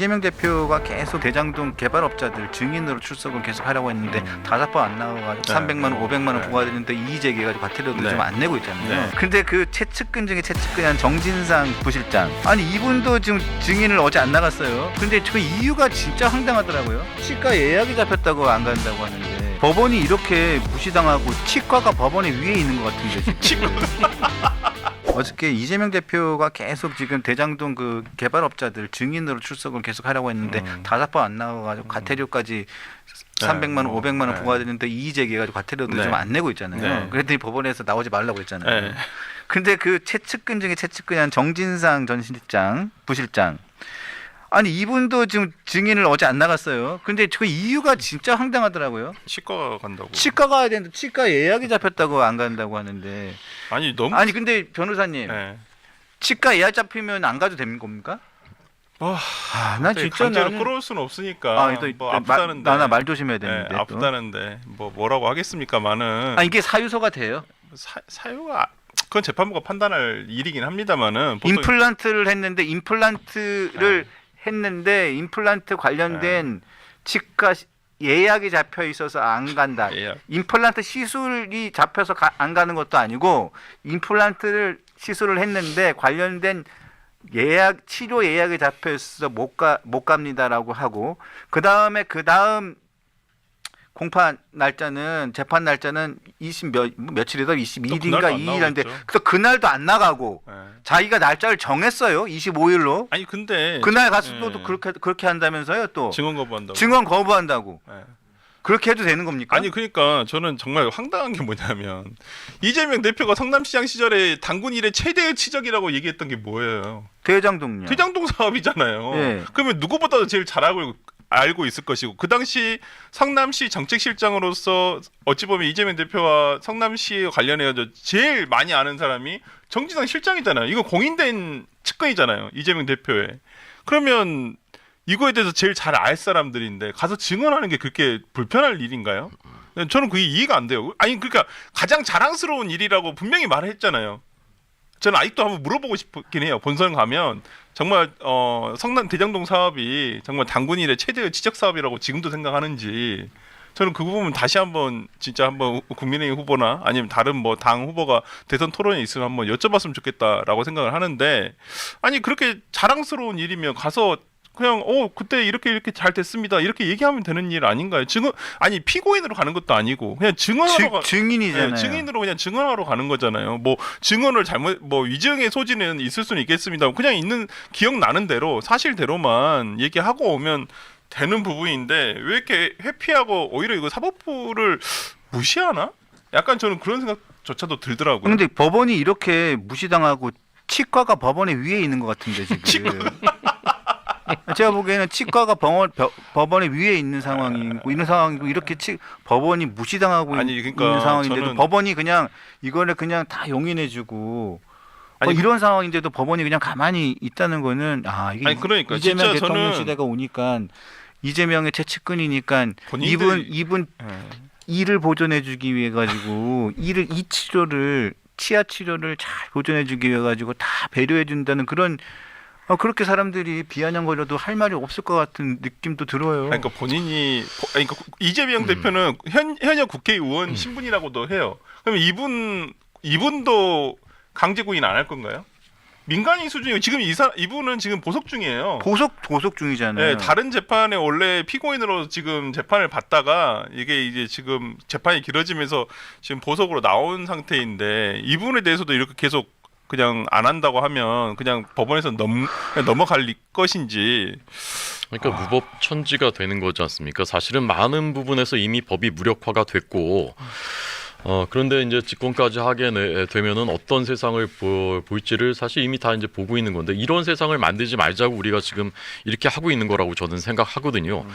이재명 대표가 계속 대장동 개발업자들 증인으로 출석을 계속 하려고 했는데 음. 다섯 번 안 나와가지고 네. 300만 원, 500만 원 네. 부과되는데 이의 제기해가지고 과태료도 네. 좀안 내고 있잖아요. 네. 근데 그 최측근 중에 최측근한 정진상 부실장 아니 이분도 지금 증인을 어제 안 나갔어요. 근데 그 이유가 진짜 황당하더라고요. 치과 예약이 잡혔다고 안 간다고 하는데 법원이 이렇게 무시당하고 치과가 법원에 위에 있는 것 같은데 지금. 어저께 이재명 대표가 계속 지금 대장동 그 개발업자들 증인으로 출석을 계속 하려고 했는데 음. 다섯 번 안 나와가지고 과태료까지 300만 원, 뭐, 500만 원 네. 부과되는데 이의 제기 해가지고 과태료도 네. 좀안 내고 있잖아요. 네. 그랬더니 법원에서 나오지 말라고 했잖아요. 네. 근데 그 최측근 중에 최측근한 정진상 전 실장, 부실장. 아니 이분도 지금 증인을 어제 안 나갔어요. 근데 그 이유가 진짜 황당하더라고요. 치과 간다고. 치과 가야 되는데 치과 예약이 잡혔다고 안 간다고 하는데 아니 너무. 아니 근데 변호사님 네. 치과 예약 잡히면 안 가도 되는 겁니까? 와, 아, 나 진짜 강제로 나는 끌어올 수는 없으니까. 아, 또 뭐 아프다는데. 나나 말 조심해야 네, 되는데. 또. 아프다는데 뭐 뭐라고 하겠습니까만은 아 이게 사유서가 돼요? 사, 사유가 그건 재판부가 판단할 일이긴 합니다만은 보통 임플란트를 했는데 임플란트를 했는데 임플란트 관련된 치과 시- 예약이 잡혀 있어서 안 간다. 예약. 임플란트 시술이 잡혀서 가- 안 가는 것도 아니고 임플란트를 시술을 했는데 관련된 예약 치료 예약이 잡혀 있어서 못 가 못 갑니다라고 하고 그 다음에 그 다음 공판 날짜는 재판 날짜는 20몇 며칠이다 22일인가 그날도 안 2일인데 나오겠죠. 그래서 그날도 안 나가고 네. 자기가 날짜를 정했어요 25일로 아니 근데 그날 가서 또, 네. 또 그렇게 그렇게 한다면서요 또 증언 거부한다고. 증언 거부한다고 네. 그렇게 해도 되는 겁니까? 아니 그러니까 저는 정말 황당한 게 뭐냐면 이재명 대표가 성남시장 시절에 당군 일의 최대의 치적이라고 얘기했던 게 뭐예요? 대장동요. 대장동 사업이잖아요. 예. 그러면 누구보다도 제일 잘 알고 알고 있을 것이고 그 당시 성남시 정책실장으로서 어찌 보면 이재명 대표와 성남시에 관련해서 제일 많이 아는 사람이 정진상 실장이잖아요. 이거 공인된 측근이잖아요. 이재명 대표의. 그러면 이거에 대해서 제일 잘 알 사람들인데 가서 증언하는 게 그렇게 불편할 일인가요? 저는 그게 이해가 안 돼요. 아니 그러니까 가장 자랑스러운 일이라고 분명히 말했잖아요. 저는 아직도 한번 물어보고 싶긴 해요. 본선 가면 정말 어, 성남 대장동 사업이 정말 당군 일의 최대의 지적 사업이라고 지금도 생각하는지 저는 그 부분 다시 한번 진짜 한번 국민의힘 후보나 아니면 다른 뭐 당 후보가 대선 토론에 있으면 한번 여쭤봤으면 좋겠다라고 생각을 하는데 아니 그렇게 자랑스러운 일이면 가서 그냥 어 그때 이렇게 이렇게 잘 됐습니다 이렇게 얘기하면 되는 일 아닌가요? 증언 아니 피고인으로 가는 것도 아니고 그냥 증언하러 가, 증, 인이잖아요 네, 증인으로 그냥 증언하러 가는 거잖아요. 뭐 증언을 잘못 뭐 위증의 소지는 있을 수는 있겠습니다. 그냥 있는 기억 나는 대로 사실대로만 얘기하고 오면 되는 부분인데 왜 이렇게 회피하고 오히려 이거 사법부를 무시하나? 약간 저는 그런 생각조차도 들더라고요. 근데 법원이 이렇게 무시당하고 치과가 법원에 위에 있는 것 같은데 지금. 제가 보기에는 치과가 병원, 벼- 법원에 위에 있는 상황이고 이런 상황이고 이렇게 치, 법원이 무시당하고 아니, 있- 그러니까 있는 상황인데도 저는- 법원이 그냥 이거를 그냥 다 용인해주고 아니, 뭐 이런 상황인데도 법원이 그냥 가만히 있다는 거는 아 이게 아니, 그러니까 이재명 진짜 대통령 저는- 시대가 오니까 이재명의 최측근이니까 본인들이- 이분 이분 예. 이를 보존해주기 위해 가지고 이를 이 치료를 치아 치료를 잘 보존해주기 위해 가지고 다 배려해준다는 그런 어, 그렇게 사람들이 비아냥 거려도 할 말이 없을 것 같은 느낌도 들어요. 아니, 그러니까 본인이 그러니까 이재명 대표는 현, 현역 국회의원 신분이라고도 해요. 그러면 이분 이분도 강제 구인 안 할 건가요? 민간인 수준이고 지금 이사 이분은 지금 보석 중이에요. 보석 보석 중이잖아요. 네, 다른 재판에 원래 피고인으로 지금 재판을 받다가 이게 이제 지금 재판이 길어지면서 지금 보석으로 나온 상태인데 이분에 대해서도 이렇게 계속 그냥 안 한다고 하면 그냥 법원에서 넘 그냥 넘어갈 것인지 그러니까 무법천지가 되는 거지 않습니까? 사실은 많은 부분에서 이미 법이 무력화가 됐고 어 그런데 이제 집권까지 하게 내- 되면은 어떤 세상을 보, 볼지를 사실 이미 다 이제 보고 있는 건데 이런 세상을 만들지 말자고 우리가 지금 이렇게 하고 있는 거라고 저는 생각하거든요.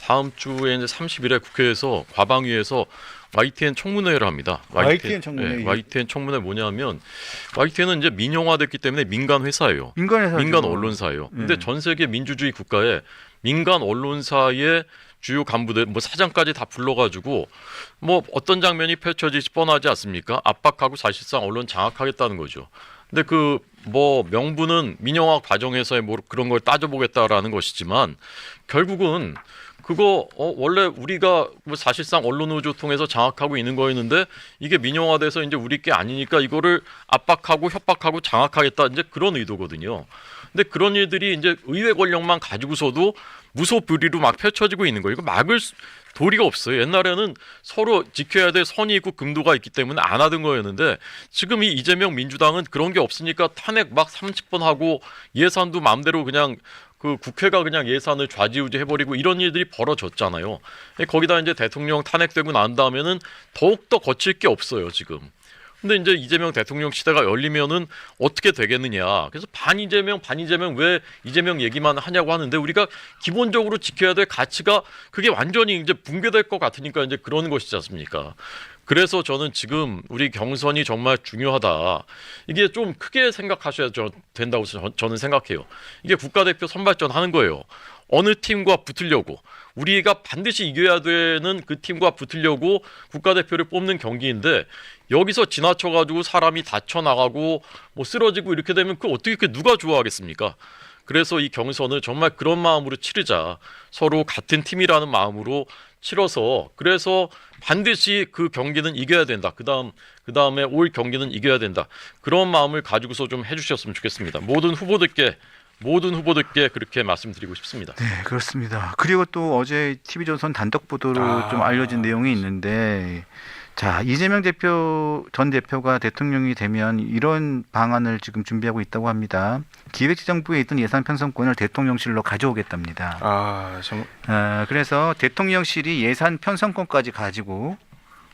다음 주에 이제 30일에 국회에서 과방위에서 YTN 청문회를 합니다. YTN 청문회. 네, YTN 청문회 뭐냐면 YTN은 이제 민영화됐기 때문에 민간 회사예요. 민간에서 민간 언론사예요. 근데 네. 전 세계 민주주의 국가에 민간 언론사의 주요 간부들 뭐 사장까지 다 불러가지고 뭐 어떤 장면이 펼쳐질지 뻔하지 않습니까? 압박하고 사실상 언론 장악하겠다는 거죠. 근데 그 뭐 명분은 민영화 과정에서의 뭐 그런 걸 따져보겠다라는 것이지만 결국은 그거 어, 원래 우리가 뭐 사실상 언론 노조 통해서 장악하고 있는 거였는데 이게 민영화돼서 이제 우리 게 아니니까 이거를 압박하고 협박하고 장악하겠다 이제 그런 의도거든요. 근데 그런 일들이 이제 의회 권력만 가지고서도 무소불위로 막 펼쳐지고 있는 거예요. 이거 막을 수- 도리가 없어요. 옛날에는 서로 지켜야 될 선이 있고 금도가 있기 때문에 안 하던 거였는데 지금 이 이재명 민주당은 그런 게 없으니까 탄핵 막 30번 하고 예산도 마음대로 그냥 그 국회가 그냥 예산을 좌지우지 해버리고 이런 일들이 벌어졌잖아요. 거기다 이제 대통령 탄핵되고 난 다음에는 더욱 더 거칠 게 없어요 지금. 근데 이제 이재명 대통령 시대가 열리면은 어떻게 되겠느냐. 그래서 반 이재명 반 이재명 왜 이재명 얘기만 하냐고 하는데 우리가 기본적으로 지켜야 될 가치가 그게 완전히 이제 붕괴될 것 같으니까 이제 그런 것이지 않습니까? 그래서 저는 지금 우리 경선이 정말 중요하다. 이게 좀 크게 생각하셔야 저- 된다고 저- 저는 생각해요. 이게 국가대표 선발전 하는 거예요. 어느 팀과 붙으려고 우리가 반드시 이겨야 되는 그 팀과 붙으려고 국가대표를 뽑는 경기인데 여기서 지나쳐 가지고 사람이 다쳐 나가고 뭐 쓰러지고 이렇게 되면 그 어떻게 그 누가 좋아하겠습니까? 그래서 이 경선을 정말 그런 마음으로 치르자. 서로 같은 팀이라는 마음으로 치러서 그래서 반드시 그 경기는 이겨야 된다. 그다음 그다음에 올 경기는 이겨야 된다. 그런 마음을 가지고서 좀 해주셨으면 좋겠습니다. 모든 후보들께 모든 후보들께 그렇게 말씀드리고 싶습니다. 네, 그렇습니다. 그리고 또 어제 TV조선 단독 보도로 아. 좀 알려진 내용이 있는데 자, 이재명 대표 전 대표가 대통령이 되면 이런 방안을 지금 준비하고 있다고 합니다. 기획재정부에 있던 예산 편성권을 대통령실로 가져오겠답니다. 아, 정, 아, 그래서 대통령실이 예산 편성권까지 가지고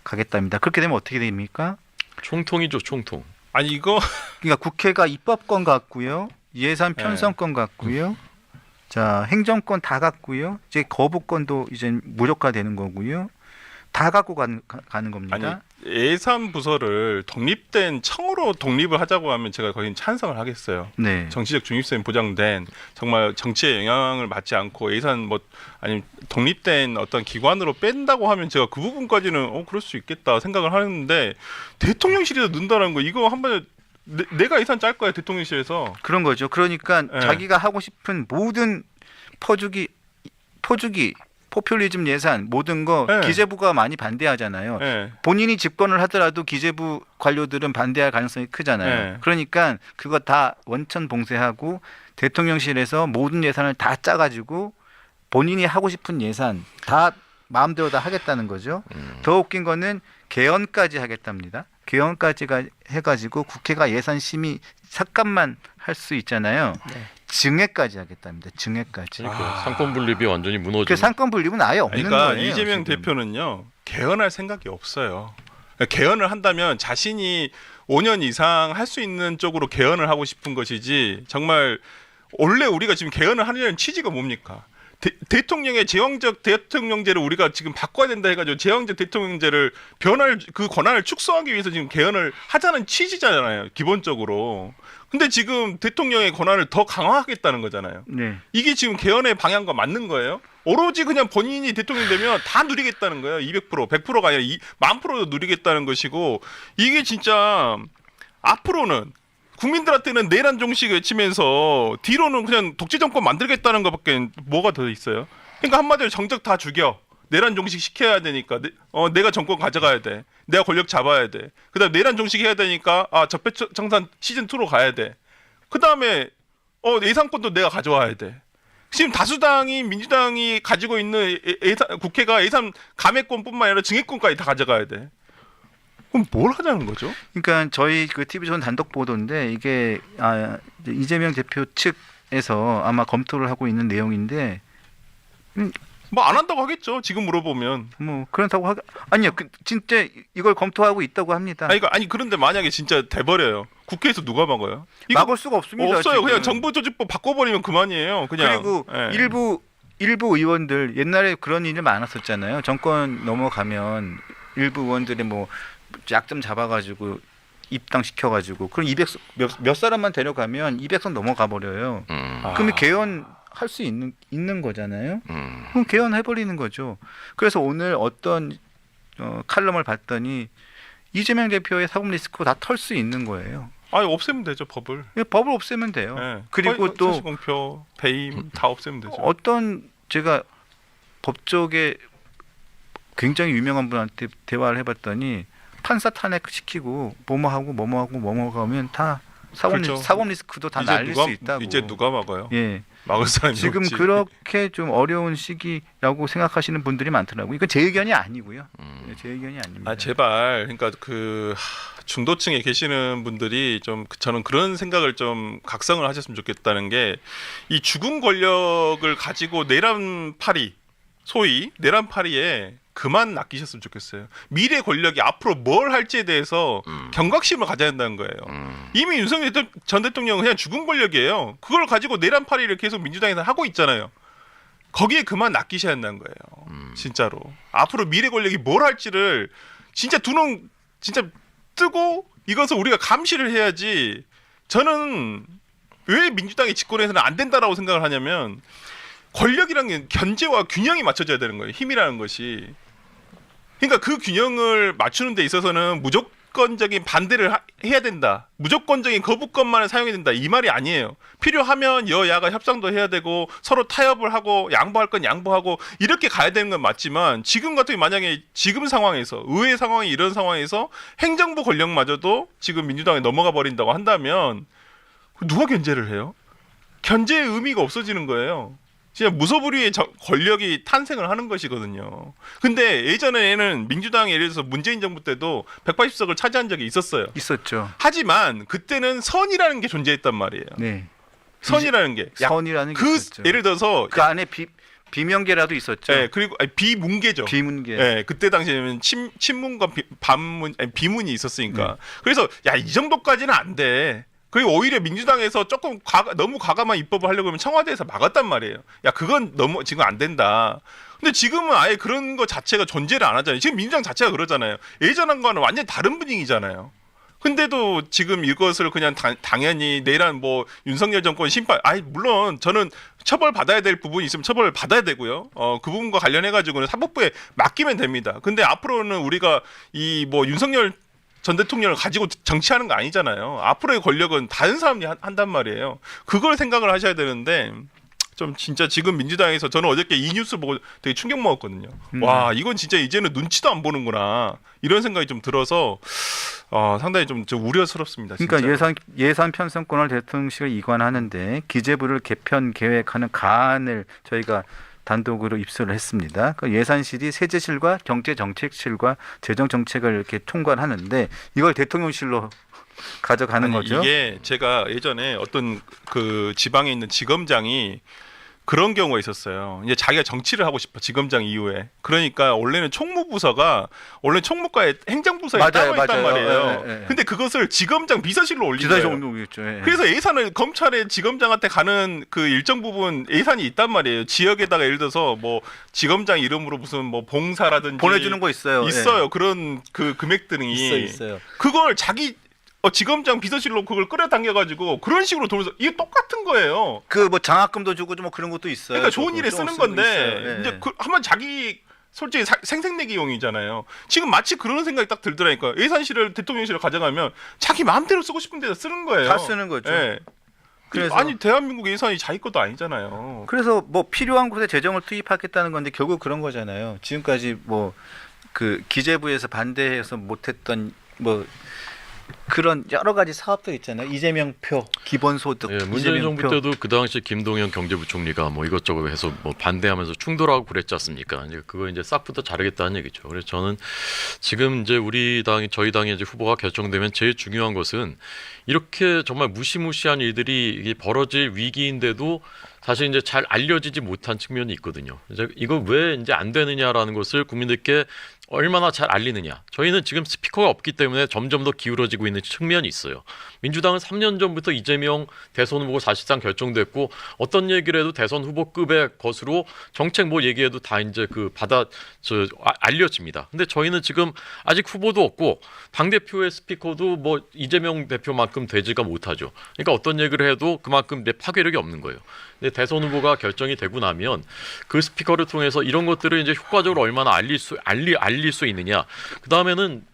가겠답니다. 그렇게 되면 어떻게 됩니까? 총통이죠, 총통. 아니 이거 그러니까 국회가 입법권 갖고요, 예산 편성권 갖고요, 자 행정권 다 갖고요, 이제 거부권도 이제 무력화되는 거고요, 다 갖고 가는, 가, 가는 겁니다. 아니 예산 부서를 독립된 청으로 독립을 하자고 하면 제가 거긴 찬성을 하겠어요. 네, 정치적 중립성이 보장된 정말 정치에 영향을 받지 않고 예산 뭐 아니 독립된 어떤 기관으로 뺀다고 하면 제가 그 부분까지는 어 그럴 수 있겠다 생각을 하는데 대통령실에서 넣는다는 거 이거 한번 내, 내가 예산 짤 거야 대통령실에서 그런 거죠. 그러니까 네. 자기가 하고 싶은 모든 퍼주기, 포주기, 포퓰리즘 예산 모든 거 네. 기재부가 많이 반대하잖아요. 예. 본인이 집권을 하더라도 기재부 관료들은 반대할 가능성이 크잖아요. 네. 그러니까 그거 다 원천 봉쇄하고 대통령실에서 모든 예산을 다 짜가지고 본인이 하고 싶은 예산 다 마음대로 다 하겠다는 거죠. 음. 더 웃긴 거는 개헌까지 하겠답니다. 개헌까지가 해가지고 국회가 예산 심의 잠깐만 할 수 있잖아요. 증액까지 하겠답니다. 증액까지. 그러니까 아. 상권 분립이 완전히 무너지는. 그 상권 분립은 아예 없는 그러니까 거예요. 이재명 지금. 대표는요 개헌할 생각이 없어요. 그러니까 개헌을 한다면 자신이 5년 이상 할 수 있는 쪽으로 개헌을 하고 싶은 것이지 정말 원래 우리가 지금 개헌을 하려는 취지가 뭡니까? 대, 통령의 제왕적 대통령제를 우리가 지금 바꿔야 된다 해가지고 제왕적 대통령제를 변할 그 권한을 축소하기 위해서 지금 개헌을 하자는 취지잖아요 기본적으로. 근데 지금 대통령의 권한을 더 강화하겠다는 거잖아요. 네. 이게 지금 개헌의 방향과 맞는 거예요? 오로지 그냥 본인이 대통령 되면 다 누리겠다는 거예요. 200% 100%가 아니라 이, 만 프로도 누리겠다는 것이고 이게 진짜 앞으로는 국민들한테는 내란 종식 외치면서 뒤로는 그냥 독재 정권 만들겠다는 것밖에 뭐가 더 있어요? 그러니까 한마디로 정적 다 죽여. 내란 종식 시켜야 되니까 내, 어, 내가 정권 가져가야 돼. 내가 권력 잡아야 돼. 그다음 에 내란 종식 해야 되니까 아 적폐 청산 시즌 2로 가야 돼. 그다음에 어 예산권도 내가 가져와야 돼. 지금 다수당이 민주당이 가지고 있는 예- 예산 국회가 예산 감액권뿐만 아니라 증액권까지 다 가져가야 돼. 그럼 뭘 하자는 거죠? 그러니까 저희 그 TV조선 단독 보도인데 이게 아, 이재명 대표 측에서 아마 검토를 하고 있는 내용인데 뭐 안 한다고 하겠죠. 지금 물어보면. 뭐 그렇다고 하 아니요 그, 진짜 이걸 검토하고 있다고 합니다. 아니, 그러니까, 아니 그런데 만약에 진짜 돼버려요. 국회에서 누가 막아요? 이거 막을 수가 없습니다. 없어요. 지금. 그냥 정부 조직법 바꿔버리면 그만이에요. 그냥. 그리고 예. 일부 일부 의원들 옛날에 그런 일이 많았었잖아요. 정권 넘어가면 일부 의원들이 뭐 약점 잡아가지고 입당 시켜가지고 그럼 200 몇, 몇 사람만 데려가면 200선 넘어가 버려요. 음, 아. 그러면 개헌 할 수 있는 있는 거잖아요. 음. 그럼 개헌해 버리는 거죠. 그래서 오늘 어떤 어, 칼럼을 봤더니 이재명 대표의 사법 리스크 다 털 수 있는 거예요. 아 없애면 되죠 법을. 예, 법을 없애면 돼요. 예. 그리고 허위- 또- 사실공표, 배임 다 없애면 되죠. 어떤 제가 법조계 굉장히 유명한 분한테 대화를 해봤더니 판사 탄핵 시키고 뭐뭐하고 뭐뭐하고 뭐뭐하고 하면 다 사법 그렇죠. 사법 리스크도 다 날릴 누가 수 있다고. 이제 누가 막아요? 예. 막을 사람이 지금 없지. 그렇게 좀 어려운 시기라고 생각하시는 분들이 많더라고요. 이건 제 의견이 아니고요. 음. 네, 제 의견이 아닙니다. 아 제발 그러니까 그 하, 중도층에 계시는 분들이 좀 그- 저는 그런 생각을 좀 각성을 하셨으면 좋겠다는 게 이 죽은 권력을 가지고 내란파리 소위 내란파리에 그만 낚이셨으면 좋겠어요. 미래 권력이 앞으로 뭘 할지에 대해서 음. 경각심을 가져야 된다는 거예요. 음. 이미 윤석열 대- 전 대통령은 그냥 죽은 권력이에요. 그걸 가지고 내란파리를 계속 민주당에서 하고 있잖아요. 거기에 그만 낚이셔야 한다는 거예요. 음. 진짜로. 앞으로 미래 권력이 뭘 할지를 진짜 두 눈 진짜 뜨고 이것을 우리가 감시를 해야지. 저는 왜 민주당이 집권해서는 안 된다라고 생각을 하냐면 권력이란 게 견제와 균형이 맞춰져야 되는 거예요. 힘이라는 것이. 그러니까 그 균형을 맞추는 데 있어서는 무조건적인 반대를 하- 해야 된다. 무조건적인 거부권만을 사용해야 된다. 이 말이 아니에요. 필요하면 여야가 협상도 해야 되고 서로 타협을 하고 양보할 건 양보하고 이렇게 가야 되는 건 맞지만 지금 같은 만약에 지금 상황에서 의회 상황이 이런 상황에서 행정부 권력마저도 지금 민주당에 넘어가 버린다고 한다면 누가 견제를 해요? 견제의 의미가 없어지는 거예요. 진짜 무소불위의 저- 권력이 탄생을 하는 것이거든요. 근데 예전에는 민주당이 예를 들어서 문재인 정부 때도 180석을 차지한 적이 있었어요. 있었죠. 하지만 그때는 선이라는 게 존재했단 말이에요. 네. 선이라는 게. 약- 선이라는 게그 있었죠. 예를 들어서 그 안에 비 비명계라도 있었죠. 예, 그리고 아니, 비문계죠. 비문계. 예, 그때 당시에는 침, 친문과 비, 반문, 아니, 비문이 있었으니까. 네. 그래서 야 이 정도까지는 안 돼. 그리고 오히려 민주당에서 조금 과가, 너무 과감한 입법을 하려고 하면 청와대에서 막았단 말이에요. 야 그건 너무 지금 안 된다. 근데 지금은 아예 그런 거 자체가 존재를 안 하잖아요. 지금 민주당 자체가 그러잖아요. 예전과는 완전 히 다른 분위기잖아요. 근데도 지금 이것을 그냥 당, 당연히 내란 뭐 윤석열 정권 심판 아니 물론 저는 처벌 받아야 될 부분이 있으면 처벌을 받아야 되고요. 어 그 부분과 관련해 가지고는 사법부에 맡기면 됩니다. 근데 앞으로는 우리가 이 뭐 윤석열 전 대통령을 가지고 정치하는 거 아니잖아요. 앞으로의 권력은 다른 사람이 한, 한단 말이에요. 그걸 생각을 하셔야 되는데 좀 진짜 지금 민주당에서 저는 어저께 이 뉴스 보고 되게 충격 먹었거든요. 음. 와 이건 진짜 이제는 눈치도 안 보는구나 이런 생각이 좀 들어서 어, 상당히 좀, 좀 우려스럽습니다. 그러니까 진짜. 예산 예산 편성권을 대통령실에 이관하는데 기재부를 개편 계획하는 가안을 저희가 단독으로 입수를 했습니다. 그 예산실이 세제실과 경제정책실과 재정정책을 이렇게 총괄하는데 이걸 대통령실로 가져가는 아니, 거죠. 이게 제가 예전에 어떤 그 지방에 있는 지검장이 그런 경우가 있었어요. 이제 자기가 정치를 하고 싶어 지검장 이후에. 그러니까 원래는 총무부서가 원래 총무과에 행정부서에 맞아요, 따로 있단 맞아요. 말이에요. 예, 예, 예. 근데 그것을 지검장 비서실로 올린 거예요. 운동이었죠. 예. 그래서 예산을 검찰의 지검장한테 가는 그 일정 부분 예산이 있단 말이에요. 지역에다가 예를 들어서 뭐 지검장 이름으로 무슨 뭐 봉사라든지 보내주는 거 있어요. 있어요. 그런 그 금액들이 있어 있어요. 그걸 자기 어, 지검장 비서실로 그걸 끌어당겨 가지고 그런 식으로 돌면서 이게 똑같은 거예요. 그 뭐 장학금도 주고 뭐 그런 것도 있어요. 그러니까 좋은 그거 일에 좀 쓰는 건데. 예. 이제 그 한번 자기 솔직히 사- 생색내기용이잖아요. 지금 마치 그런 생각이 딱 들더라니까. 예산실을 대통령실을 가져가면 자기 마음대로 쓰고 싶은 데다 쓰는 거예요. 다 쓰는 거죠. 예. 그래서- 아니 대한민국 예산이 자기 것도 아니잖아요. 그래서 뭐 필요한 곳에 재정을 투입하겠다는 건데 결국 그런 거잖아요. 지금까지 뭐 그 기재부에서 반대해서 못했던 뭐 그런 여러 가지 사업들 있잖아요. 이재명표, 기본소득, 예, 문재인 이재명표. 정부 때도 그 당시 김동연 경제부총리가 뭐 이것저것 해서 뭐 반대하면서 충돌하고 그랬지 않습니까? 이제 그거 이제 싹부터 자르겠다는 얘기죠. 그래서 저는 지금 이제 우리 당이 저희 당의 이제 후보가 결정되면 제일 중요한 것은 이렇게 정말 무시무시한 일들이 벌어질 위기인데도 사실 이제 잘 알려지지 못한 측면이 있거든요. 이제 이거 왜 이제 안 되느냐라는 것을 국민들께 얼마나 잘 알리느냐. 저희는 지금 스피커가 없기 때문에 점점 더 기울어지고 있는 측면이 있어요. 민주당은 3년 전부터 이재명 대선 후보가 사실상 결정됐고 어떤 얘기를 해도 대선 후보급의 것으로 정책 뭐 얘기해도 다 이제 그 받아 저 아- 알려집니다. 근데 저희는 지금 아직 후보도 없고 당 대표의 스피커도 뭐 이재명 대표만큼 되지가 못하죠. 그러니까 어떤 얘기를 해도 그만큼 내 파괴력이 없는 거예요. 근데 대선 후보가 결정이 되고 나면 그 스피커를 통해서 이런 것들을 이제 효과적으로 얼마나 알릴 수 알리 알릴 수 있느냐. 그 다음에는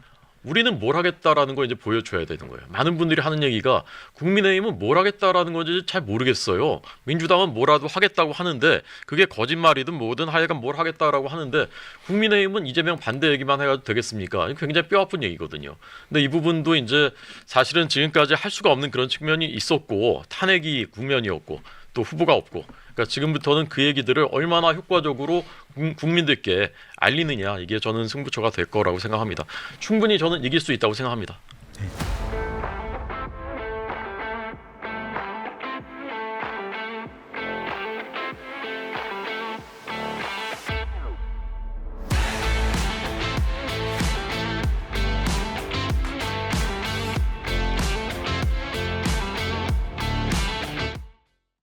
우리는 뭘 하겠다라는 걸 이제 보여줘야 되는 거예요. 많은 분들이 하는 얘기가 국민의힘은 뭘 하겠다라는 건지 잘 모르겠어요. 민주당은 뭐라도 하겠다고 하는데 그게 거짓말이든 뭐든 하여간 뭘 하겠다라고 하는데 국민의힘은 이재명 반대 얘기만 해가지고 되겠습니까? 굉장히 뼈 아픈 얘기거든요. 근데 이 부분도 이제 사실은 지금까지 할 수가 없는 그런 측면이 있었고 탄핵이 국면이었고 또 후보가 없고 그러니까 지금부터는 그 얘기들을 얼마나 효과적으로 국- 국민들께 알리느냐 이게 저는 승부처가 될 거라고 생각합니다. 충분히 저는 이길 수 있다고 생각합니다.